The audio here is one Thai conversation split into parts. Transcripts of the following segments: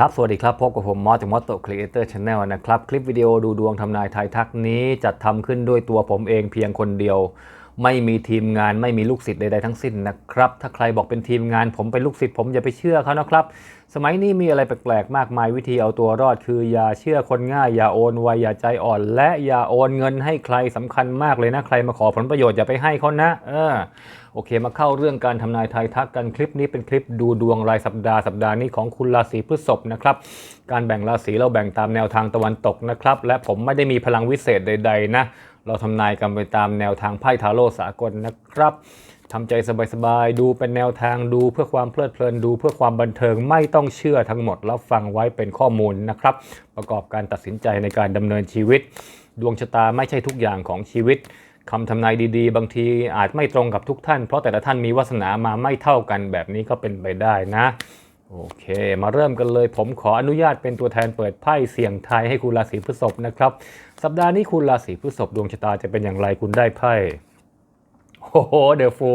ครับ สวัสดีครับ พบกับผมมอสจากมอสโตครีเอเตอร์ชาแนลนะครับ คลิปวิดีโอดูดวงทำนายทายทักนี้จัดทำขึ้นด้วยตัวผมเองเพียงคนเดียว ไม่มีทีมงานไม่มีลูกศิษย์ใดๆทั้งสิ้นนะครับ ถ้าใครบอกเป็นทีมงานผมเป็นลูกศิษย์ผมอย่าไปเชื่อเขานะครับ สมัยนี้มีอะไรแปลกๆมากมายวิธีเอาตัวรอด คืออย่าเชื่อคนง่าย อย่าโอนไวอย่าใจอ่อน และอย่าโอนเงินให้ใครสำคัญมากเลยนะใครมาขอผลประโยชน์อย่าไปให้เขานะเออโอเค มาเข้าเรื่องการทำนายทายทักกันคลิปนี้เป็นคลิปดูดวงรายสัปดาห์สัปดาห์นี้ของคุณราศีพฤษภนะครับการแบ่งราศีเราแบ่งตามแนวทางตะวันตกนะครับและผมไม่ได้มีพลังวิเศษใด ๆ นะ เราทำนายกันไปตามแนวทางไพ่ทาโร่สากลนะครับทำใจสบายๆ ดูเป็นแนวทางดูเพื่อความเพลิดเพลินดูเพื่อความบันเทิงไม่ต้องเชื่อทั้งหมดรับฟังไว้เป็นข้อมูลนะครับ ประกอบการตัดสินใจในการดำเนินชีวิต ดวงชะตาไม่ใช่ทุกอย่างของชีวิตคำทำนายดีๆ บางทีอาจไม่ตรงกับทุกท่าน เพราะแต่ละท่านมีวาสนามาไม่เท่ากันแบบนี้ก็เป็นไปได้นะ โอเค มาเริ่มกันเลย ผมขออนุญาตเป็นตัวแทนเปิดไพ่เสี่ยงทายให้คุณราศีพฤษภนะครับ สัปดาห์นี้คุณราศีพฤษภดวงชะตาจะเป็นอย่างไรคุณได้ไพ่โอ้โหเดอะฟู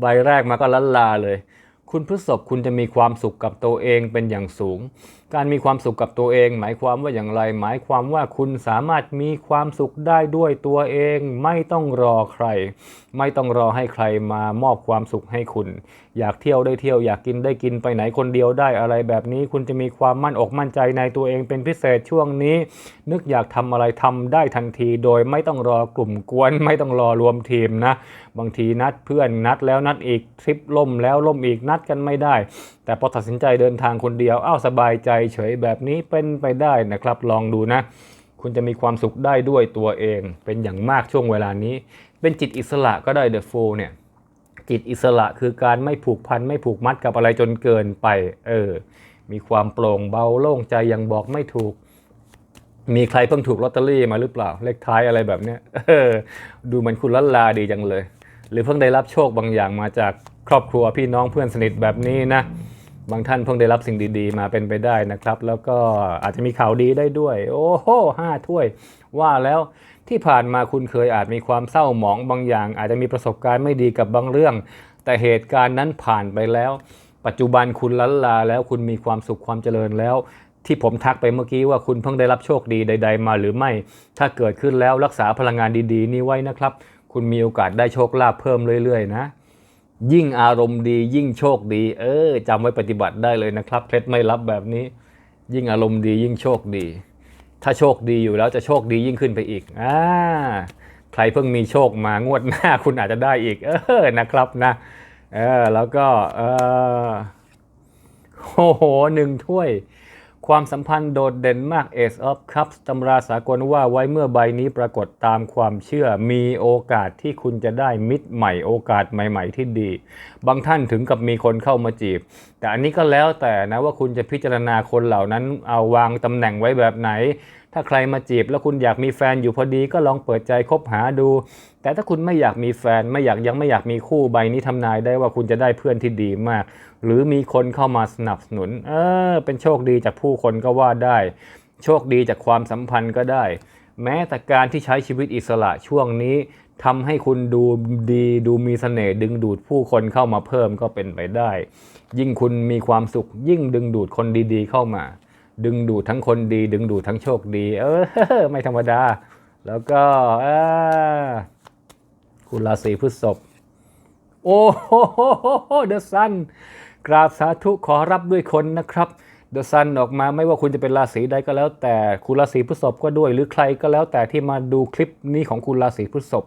ใบแรกมาก็ลันลาเลย คุณพฤษภคุณจะมีความสุขกับตัวเองเป็นอย่างสูง การมีความสุขกับตัวเอง หมายความว่าอย่างไร หมายความว่าคุณสามารถมีความสุขได้ด้วยตัวเอง ไม่ต้องรอใคร ไม่ต้องรอให้ใครมามอบความสุขให้คุณ อยากเที่ยวได้เที่ยวอยากกินได้กินไปไหนคนเดียวได้อะไรแบบนี้ คุณจะมีความมั่นอกมั่นใจในตัวเองเป็นพิเศษช่วงนี้ นึกอยากทำอะไรทำได้ทันที โดยไม่ต้องรอกลุ่มกวน ไม่ต้องรอรวมทีมนะ บางทีนัดเพื่อนนัดแล้วนัดอีกทริปล่มแล้วล่มอีกนัดกันไม่ได้ แต่พอตัดสินใจเดินทางคนเดียวอ้าวสบายใจเฉยแบบนี้เป็นไปได้นะครับ ลองดูนะ คุณจะมีความสุขได้ด้วยตัวเอง เป็นอย่างมากช่วงเวลานี้ เป็นจิตอิสระก็ได้เดอะโฟเนี่ยจิตอิสระคือการไม่ผูกพันไม่ผูกมัดกับอะไรจนเกินไป เออ มีความโปร่งเบาโล่งใจยังบอกไม่ถูก มีใครเพิ่งถูกลอตเตอรี่มาหรือเปล่า เลขท้ายอะไรแบบเนี้ยเออ ดูเหมือนคุณลัลลาดีจังเลย หรือเพิ่งได้รับโชคบางอย่างมาจากครอบครัวพี่น้องเพื่อนสนิทแบบนี้นะ บางท่านเพิ่งได้รับสิ่งดีๆ มาเป็นไปได้นะครับ แล้วก็อาจจะมีข่าวดีได้ด้วย โอ้โหห้าถ้วย ว่าแล้วที่ผ่านมาคุณเคยอาจมีความเศร้าหมองบางอย่าง อาจจะมีประสบการณ์ไม่ดีกับบางเรื่อง แต่เหตุการณ์นั้นผ่านไปแล้ว ปัจจุบันคุณลันลาแล้วคุณมีความสุขความเจริญแล้ว ที่ผมทักไปเมื่อกี้ว่าคุณเพิ่งได้รับโชคดีใด ๆ มาหรือไม่ ถ้าเกิดขึ้นแล้วรักษาพลังงานดีๆ นี้ไว้นะครับ คุณมีโอกาสได้โชคลาภเพิ่มเรื่อยๆ นะ ยิ่งอารมณ์ดี ยิ่งโชคดี เออจำไว้ปฏิบัติได้เลยนะครับเคล็ดไม่ลับแบบนี้ ยิ่งอารมณ์ดียิ่งโชคดี ถ้าโชคดีอยู่แล้วจะโชคดียิ่งขึ้นไปอีกอ่าใครเพิ่งมีโชคมางวดหน้าคุณอาจจะได้อีก เออนะครับนะเออแล้วก็เออโอ้โหหนึ่งถ้วย ความสัมพันธ์โดดเด่นมาก Ace of Cups ตำราสากลว่าไว้เมื่อใบนี้ปรากฏตามความเชื่อมีโอกาสที่คุณจะได้มิตรใหม่โอกาสใหม่ ๆ ที่ดี บางท่านถึงกับมีคนเข้ามาจีบ แต่อันนี้ก็แล้วแต่นะว่าคุณจะพิจารณาคนเหล่านั้นเอาวางตำแหน่งไว้แบบไหน ถ้าใครมาจีบแล้วคุณอยากมีแฟนอยู่พอดีก็ลองเปิดใจคบหาดู แต่ถ้าคุณไม่อยากมีแฟนไม่อยากยังไม่อยากมีคู่ใบนี้ทำนายได้ว่าคุณจะได้เพื่อนที่ดีมาก หรือมีคนเข้ามาสนับสนุน เออ เป็นโชคดีจากผู้คนก็ว่าได้ โชคดีจากความสัมพันธ์ก็ได้ แม้แต่การที่ใช้ชีวิตอิสระช่วงนี้ทำให้คุณดูดีดูมีเสน่ห์ดึงดูดผู้คนเข้ามาเพิ่มก็เป็นไปได้ ยิ่งคุณมีความสุข ยิ่งดึงดูดคนดีๆเข้ามา ดึงดูดทั้งคนดี ดึงดูดทั้งโชคดี เออ ไม่ธรรมดา แล้วก็อ่า คุณราศีพฤษภโอ้โหเดอะซันกราบสาธุขอรับด้วยคนนะครับเดอะซันออกมาไม่ว่าคุณจะเป็นราศีใดก็แล้ว แต่คุณราศีพฤษภก็ด้วย หรือใครก็แล้วแต่ที่มาดูคลิปนี้ของคุณราศีพฤษภ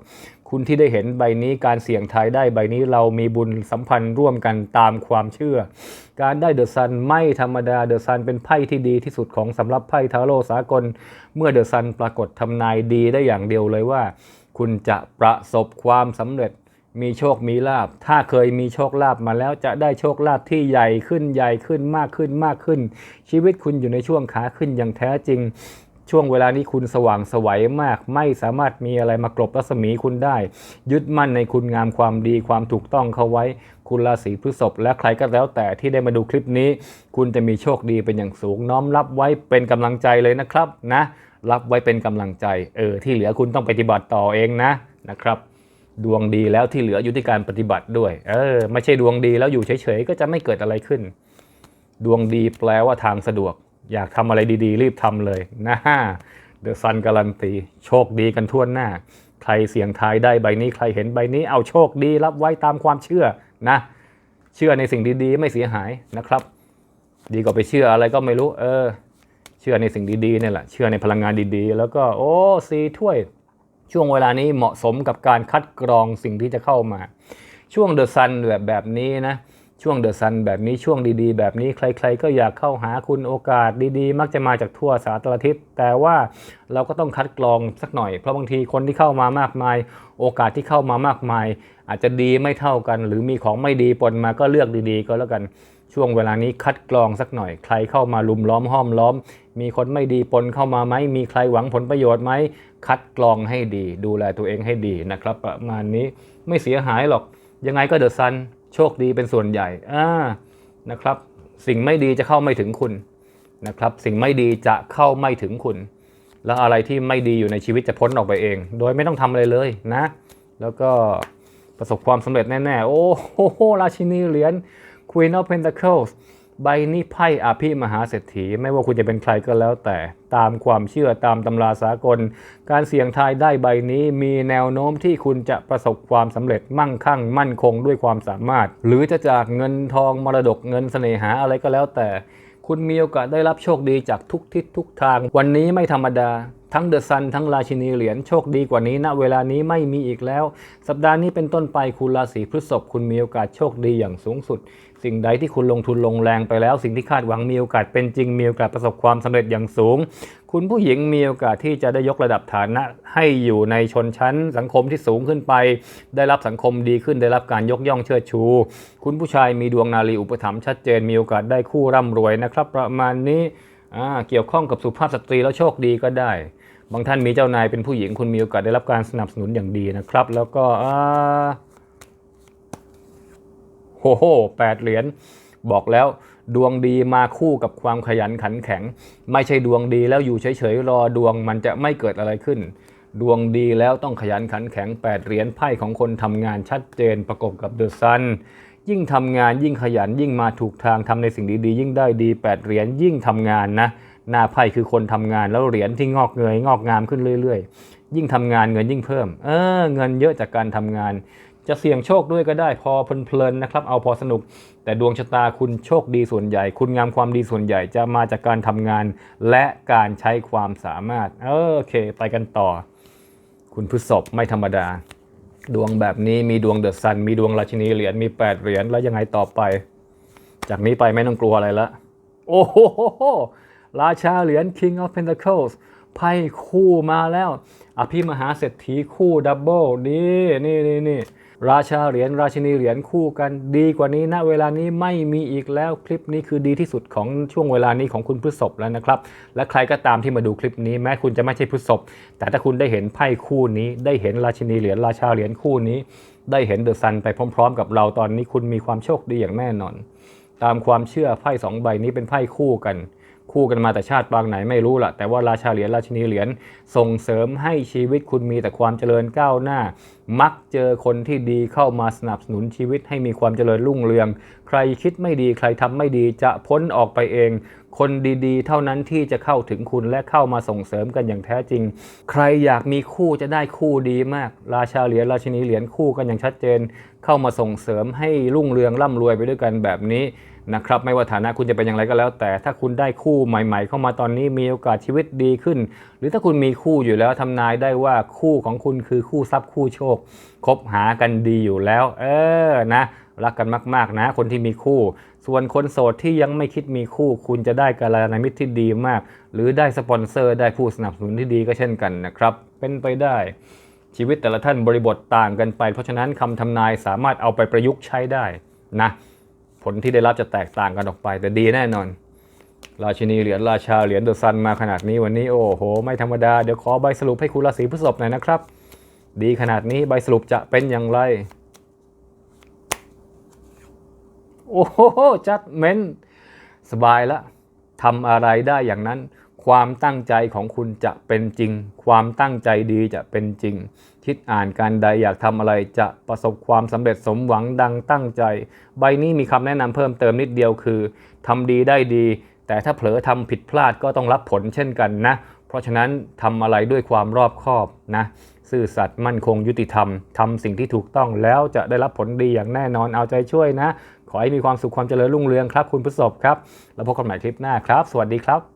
คุณที่ได้เห็นใบนี้การเสี่ยงทายได้ใบนี้เรามีบุญสัมพันธ์ร่วมกันตามความเชื่อ การได้เดอะซันไม่ธรรมดาเดอะซันเป็นไพ่ที่ดีที่สุดของสำหรับไพ่ทาโร่สากล เมื่อเดอะซันปรากฏทำนายดีได้อย่างเดียวเลยว่า คุณจะประสบความสำเร็จมีโชคมีลาบ ถ้าเคยมีโชคลาภมาแล้วจะได้โชคลาภที่ใหญ่ขึ้นใหญ่ขึ้นมากขึ้นมากขึ้น ชีวิตคุณอยู่ในช่วงขาขึ้นอย่างแท้จริง ช่วงเวลานี้คุณสว่างสวัยมาก ไม่สามารถมีอะไรมากรบรัศมีคุณได้ ยึดมั่นในคุณงามความดีความถูกต้องเข้าไว้ คุณราศีพฤษภและใครก็แล้วแต่ที่ได้มาดูคลิปนี้ คุณจะมีโชคดีเป็นอย่างสูงน้อมรับไว้เป็นกำลังใจเลยนะครับนะ รับไว้เป็นกำลังใจ เออ ที่เหลือคุณต้องปฏิบัติต่อเองนะนะครับ ดวงดีแล้วที่เหลืออยู่ที่การปฏิบัติด้วย เออ ไม่ใช่ดวงดีแล้วอยู่เฉยๆ ก็จะไม่เกิดอะไรขึ้น ดวงดีแปลว่าทางสะดวก อยากทำอะไรดีๆ รีบทำเลยนะฮะเดอะซันการันตีโชคดีกันทั่วหน้า ใครเสี่ยงทายได้ใบนี้ใครเห็นใบนี้เอาโชคดีรับไว้ตามความเชื่อนะ เชื่อในสิ่งดีๆ ไม่เสียหายนะครับ ดีกว่าไปเชื่ออะไรก็ไม่รู้ เออ เชื่อในสิ่งดีๆเนี่ยแหละเชื่อในพลังงานดีๆ แล้วก็โอ้สีถ้วยช่วงเวลานี้เหมาะสมกับการคัดกรองสิ่งที่จะเข้ามา ช่วงเดอะซันแบบแบบนี้นะช่วงเดอะซันแบบนี้ช่วงดีๆ แบบนี้ใคร ๆ ก็อยากเข้าหาคุณโอกาสดีๆ มักจะมาจากทั่วสารทิศแต่ว่าเราก็ต้องคัดกรองสักหน่อย เพราะบางทีคนที่เข้ามามากมาย โอกาสที่เข้ามามากมาย อาจจะดีไม่เท่ากัน หรือมีของไม่ดีปนมาก็เลือกดีๆ ก็แล้วกันช่วงเวลานี้คัดกรองสักหน่อยใครเข้ามาลุมล้อมห้อมล้อม มีคนไม่ดีปนเข้ามาไหม มีใครหวังผลประโยชน์ไหม คัดกรองให้ดี ดูแลตัวเองให้ดีนะครับประมาณนี้ไม่เสียหายหรอก ยังไงก็เดอะซันโชคดีเป็นส่วนใหญ่อ่านะครับ สิ่งไม่ดีจะเข้าไม่ถึงคุณนะครับ สิ่งไม่ดีจะเข้าไม่ถึงคุณ แล้วอะไรที่ไม่ดีอยู่ในชีวิตจะพ้นออกไปเอง โดยไม่ต้องทำอะไรเลยนะ แล้วก็ประสบความสำเร็จแน่ๆ โอ้โหราชินีเหรียญ Queen of Pentacles ใบนี้ไพ่อภิมหาเศรษฐี ไม่ว่าคุณจะเป็นใครก็แล้วแต่ตามความเชื่อตามตำราสากล การเสี่ยงทายได้ใบนี้มีแนวโน้มที่คุณจะประสบความสำเร็จมั่งคั่ง มั่นคงด้วยความสามารถ หรือจะจากเงินทองมรดกเงินเสน่หาอะไรก็แล้วแต่ คุณมีโอกาสได้รับโชคดีจากทุกทิศทุกทาง วันนี้ไม่ธรรมดาทั้งเดอะซันทั้งราชินีเหรียญโชคดีกว่านี้ณเวลานี้ไม่มีอีกแล้ว สัปดาห์นี้เป็นต้นไปคุณราศีพฤษภคุณมีโอกาสโชคดีอย่างสูงสุด สิ่งใดที่คุณลงทุนลงแรงไปแล้ว สิ่งที่คาดหวังมีโอกาสเป็นจริงมีโอกาสประสบความสำเร็จอย่างสูง คุณผู้หญิงมีโอกาสที่จะได้ยกระดับฐานะ ให้อยู่ในชนชั้นสังคมที่สูงขึ้นไป ได้รับสังคมดีขึ้นได้รับการยกย่องเชิดชู คุณผู้ชายมีดวงนารีอุปถัมภ์ชัดเจนมีโอกาสได้คู่ร่ำรวยนะครับ ประมาณนี้เกี่ยวข้องกับสุภาพสตรีแล้วโชคดีก็ได้บางท่านมีเจ้านายเป็นผู้หญิงคุณมีโอกาสได้รับการสนับสนุนอย่างดีนะครับ แล้วก็ โอ้โหแปดเหรียญบอกแล้วดวงดีมาคู่กับความขยันขันแข็ง ไม่ใช่ดวงดีแล้วอยู่เฉยๆรอดวงมันจะไม่เกิดอะไรขึ้น ดวงดีแล้วต้องขยันขันแข็งแปดเหรียญไพ่ของคนทำงานชัดเจนประกบกับเดอะซันยิ่งทำงานยิ่งขยันยิ่งมาถูกทางทำในสิ่งดีๆ ยิ่งได้ดีแปดเหรียญยิ่งทำงานนะหน้าไพ่คือคนทำงานแล้วเหรียญที่งอกเงยงอกงามขึ้นเรื่อย ๆ ยิ่งทำงานเงินยิ่งเพิ่ม เออเงินเยอะจากการทำงาน จะเสี่ยงโชคด้วยก็ได้พอเพลินๆนะครับ เอาพอสนุก แต่ดวงชะตาคุณโชคดีส่วนใหญ่ คุณงามความดีส่วนใหญ่จะมาจากการทำงาน และการใช้ความสามารถโอเค ไปกันต่อ คุณพฤษภไม่ธรรมดา ดวงแบบนี้มีดวงเดอะซัน มีดวงราชินีเหรียญมี 8 เหรียญแล้วยังไงต่อไป จากนี้ไปไม่ต้องกลัวอะไรละโอ้โหราชาเหรียญ King of Pentacles ไพ่คู่มาแล้วอภิมหาเศรษฐีคู่ดับเบิลนี่นี่นี่นี่ ราชาเหรียญราชินีเหรียญคู่กันดีกว่านี้ณเวลานี้ไม่มีอีกแล้วคลิปนี้คือดีที่สุดของช่วงเวลานี้ของคุณพฤษภแล้วนะครับ และใครก็ตามที่มาดูคลิปนี้แม้คุณจะไม่ใช่พฤษภแต่ถ้าคุณได้เห็นไพ่คู่นี้ ได้เห็นราชินีเหรียญราชาเหรียญคู่นี้ ได้เห็นเดอะซันไปพร้อม ๆ กับเราตอนนี้คุณมีความโชคดีอย่างแน่นอน ตามความเชื่อไพ่สองใบนี้เป็นไพ่คู่กัน คู่กันมาแต่ชาติปางไหนไม่รู้ล่ะแต่ว่าราชาเหรียญราชินีเหรียญส่งเสริมให้ชีวิตคุณมีแต่ความเจริญก้าวหน้า มักเจอคนที่ดีเข้ามาสนับสนุนชีวิตให้มีความเจริญรุ่งเรือง ใครคิดไม่ดีใครทำไม่ดีจะพ้นออกไปเอง คนดีๆ เท่านั้นที่จะเข้าถึงคุณและเข้ามาส่งเสริมกันอย่างแท้จริง ใครอยากมีคู่จะได้คู่ดีมาก ราชาเหรียญราชินีเหรียญคู่กันอย่างชัดเจน เข้ามาส่งเสริมให้รุ่งเรืองร่ำรวยไปด้วยกันแบบนี้ นะครับไม่ว่าฐานะคุณจะเป็นอย่างไรก็แล้ว แต่ถ้าคุณได้คู่ใหม่ ๆ เข้ามาตอนนี้มีโอกาสชีวิตดีขึ้น หรือถ้าคุณมีคู่อยู่แล้วทำนายได้ว่าคู่ของคุณคือคู่ทรัพย์คู่โชคคบหากันดีอยู่แล้ว เออนะรักกันมาก ๆ นะ คนที่มีคู่ ส่วนคนโสดที่ยังไม่คิดมีคู่ คุณจะได้กัลยามิตรที่ดีมาก หรือได้สปอนเซอร์ได้ผู้สนับสนุนที่ดีก็เช่นกันนะครับ เป็นไปได้ ชีวิตแต่ละท่านบริบทต่างกันไป เพราะฉะนั้นคำทำนายสามารถเอาไปประยุกต์ใช้ได้นะ ผลที่ได้รับจะแตกต่างกันออกไป แต่ดีแน่นอน ราชินีเหรียญราชาเหรียญเดอะซันมาขนาดนี้วันนี้โอ้โห ไม่ธรรมดา เดี๋ยวขอใบสรุปให้คุณราศีพฤษภหน่อยนะครับ ดีขนาดนี้ใบสรุปจะเป็นอย่างไร โอ้โหจัดเม้นสบายละทำอะไรได้อย่างนั้น ความตั้งใจของคุณจะเป็นจริง ความตั้งใจดีจะเป็นจริง คิดอ่านการใดอยากทำอะไรจะประสบความสำเร็จสมหวังดังตั้งใจ ใบนี้มีคำแนะนำเพิ่มเติมนิดเดียวคือทำดีได้ดี แต่ถ้าเผลอทำผิดพลาดก็ต้องรับผลเช่นกันนะ เพราะฉะนั้นทำอะไรด้วยความรอบคอบนะซื่อสัตย์มั่นคงยุติธรรมทำสิ่งที่ถูกต้องแล้วจะได้รับผลดีอย่างแน่นอนเอาใจช่วยนะ ขอให้มีความสุขความเจริญรุ่งเรืองครับ คุณผู้ชมครับ แล้วพบกันใหม่คลิปหน้าครับ สวัสดีครับ